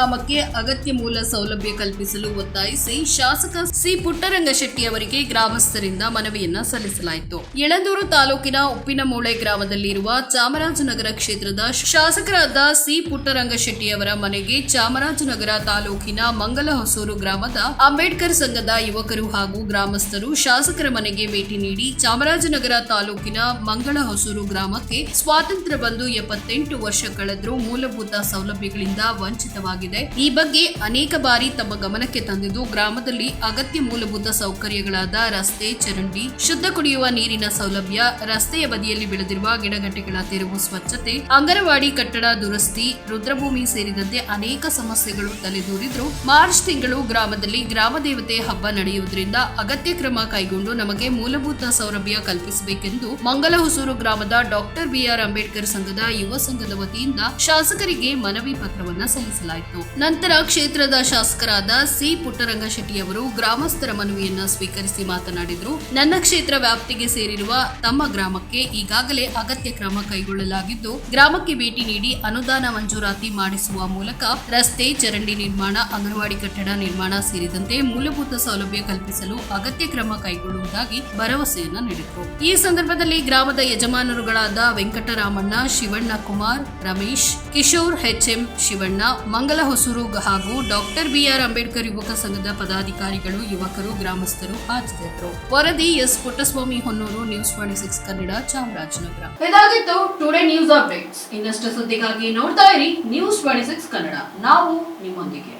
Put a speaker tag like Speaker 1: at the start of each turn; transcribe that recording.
Speaker 1: ಗ್ರಾಮಕ್ಕೆ ಅಗತ್ಯ ಮೂಲ ಸೌಲಭ್ಯ ಕಲ್ಪಿಸಲು ಒತ್ತಾಯಿಸಿ ಶಾಸಕ ಸಿ ಪುಟ್ಟರಂಗಶೆಟ್ಟಿ ಅವರಿಗೆ ಗ್ರಾಮಸ್ಥರಿಂದ ಮನವಿಯನ್ನ ಸಲ್ಲಿಸಲಾಯಿತು. ಯಳಂದೂರು ತಾಲೂಕಿನ ಉಪ್ಪಿನಮೂಳೆ ಗ್ರಾಮದಲ್ಲಿರುವ ಚಾಮರಾಜನಗರ ಕ್ಷೇತ್ರದ ಶಾಸಕರಾದ ಸಿ ಪುಟ್ಟರಂಗಶೆಟ್ಟಿ ಅವರ ಮನೆಗೆ ಚಾಮರಾಜನಗರ ತಾಲೂಕಿನ ಮಂಗಲ ಹೊಸೂರು ಗ್ರಾಮದ ಅಂಬೇಡ್ಕರ್ ಸಂಘದ ಯುವಕರು ಹಾಗೂ ಗ್ರಾಮಸ್ಥರು ಶಾಸಕರ ಮನೆಗೆ ಭೇಟಿ ನೀಡಿ ಚಾಮರಾಜನಗರ ತಾಲೂಕಿನ ಮಂಗಳ ಹೊಸೂರು ಗ್ರಾಮಕ್ಕೆ ಸ್ವಾತಂತ್ರ್ಯ ಬಂದು ಎಪ್ಪತ್ತೆಂಟು ವರ್ಷ ಕಳೆದರೂ ಮೂಲಭೂತ ಸೌಲಭ್ಯಗಳಿಂದ ವಂಚಿತವಾಗಿದೆ ಈ ಬಗ್ಗೆ ಅನೇಕ ಬಾರಿ ತಮ್ಮ ಗಮನಕ್ಕೆ ತಂದಿದ್ದು ಗ್ರಾಮದಲ್ಲಿ ಅಗತ್ಯ ಮೂಲಭೂತ ಸೌಕರ್ಯಗಳಾದ ರಸ್ತೆ, ಚರಂಡಿ, ಶುದ್ಧ ಕುಡಿಯುವ ನೀರಿನ ಸೌಲಭ್ಯ, ರಸ್ತೆಯ ಬದಿಯಲ್ಲಿ ಬೆಳೆದಿರುವ ಗಿಡಗಂಟೆಗಳ ತೆರವು ಸ್ವಚ್ಛತೆ, ಅಂಗನವಾಡಿ ಕಟ್ಟಡ ದುರಸ್ತಿ, ರುದ್ರಭೂಮಿ ಸೇರಿದಂತೆ ಅನೇಕ ಸಮಸ್ಯೆಗಳು ತಲೆದೂರಿದ್ರು. ಮಾರ್ಚ್ ತಿಂಗಳು ಗ್ರಾಮದಲ್ಲಿ ಗ್ರಾಮ ದೇವತೆ ಹಬ್ಬ ನಡೆಯುವುದರಿಂದ ಅಗತ್ಯ ಕ್ರಮ ಕೈಗೊಂಡು ನಮಗೆ ಮೂಲಭೂತ ಸೌಲಭ್ಯ ಕಲ್ಪಿಸಬೇಕೆಂದು ಮಂಗಲ ಹೊಸೂರು ಗ್ರಾಮದ ಡಾಕ್ಟರ್ ಬಿಆರ್ ಅಂಬೇಡ್ಕರ್ ಸಂಘದ ಯುವ ಸಂಘದ ವತಿಯಿಂದ ಶಾಸಕರಿಗೆ ಮನವಿ ಪತ್ರವನ್ನು ಸಲ್ಲಿಸಲಾಯಿತು. ನಂತರ ಕ್ಷೇತ್ರದ ಶಾಸಕರಾದ ಸಿ ಪುಟ್ಟರಂಗ ಅವರು ಗ್ರಾಮಸ್ಥರ ಮನವಿಯನ್ನ ಸ್ವೀಕರಿಸಿ ಮಾತನಾಡಿದರು. ನನ್ನ ಕ್ಷೇತ್ರ ವ್ಯಾಪ್ತಿಗೆ ಸೇರಿರುವ ತಮ್ಮ ಗ್ರಾಮಕ್ಕೆ ಈಗಾಗಲೇ ಅಗತ್ಯ ಕ್ರಮ ಕೈಗೊಳ್ಳಲಾಗಿದ್ದು, ಗ್ರಾಮಕ್ಕೆ ಭೇಟಿ ನೀಡಿ ಅನುದಾನ ಮಂಜೂರಾತಿ ಮಾಡಿಸುವ ಮೂಲಕ ರಸ್ತೆ, ಚರಂಡಿ ನಿರ್ಮಾಣ, ಅಂಗನವಾಡಿ ಕಟ್ಟಡ ನಿರ್ಮಾಣ ಸೇರಿದಂತೆ ಮೂಲಭೂತ ಸೌಲಭ್ಯ ಕಲ್ಪಿಸಲು ಅಗತ್ಯ ಕ್ರಮ ಕೈಗೊಳ್ಳುವುದಾಗಿ ಭರವಸೆಯನ್ನ ನೀಡಿದರು. ಈ ಸಂದರ್ಭದಲ್ಲಿ ಗ್ರಾಮದ ಯಜಮಾನರುಗಳಾದ ವೆಂಕಟರಾಮಣ್ಣ, ಶಿವಣ್ಣ ಕುಮಾರ್, ರಮೇಶ್, ಕಿಶೋರ್, ಎಚ್ಎಂ ಶಿವಣ್ಣ ಮಂಗಲ ಹೊಸೂರು ಹಾಗೂ ಡಾಕ್ಟರ್ ಬಿಆರ್ ಅಂಬೇಡ್ಕರ್ ಯುವಕ ಸಂಘದ ಪದಾಧಿಕಾರಿಗಳು, ಯುವಕರು, ಗ್ರಾಮಸ್ಥರು ಹಾಜರಿದ್ದರು. ವರದಿ S Puttaswamy Honnur, news twenty six Kannada, Chamarajanagar. ಇದಾಗಿತ್ತು ಟುಡೇ ನ್ಯೂಸ್ ಅಪ್ಡೇಟ್ಸ್ ಇನ್ನಷ್ಟು ಸುದ್ದಿಗಾಗಿ ನೋಡ್ತಾ ಇರಿ ನ್ಯೂಸ್ ಟ್ವೆಂಟಿ ಸಿಕ್ಸ್ ಕನ್ನಡ. ನಾವು ನಿಮ್ಮೊಂದಿಗೆ.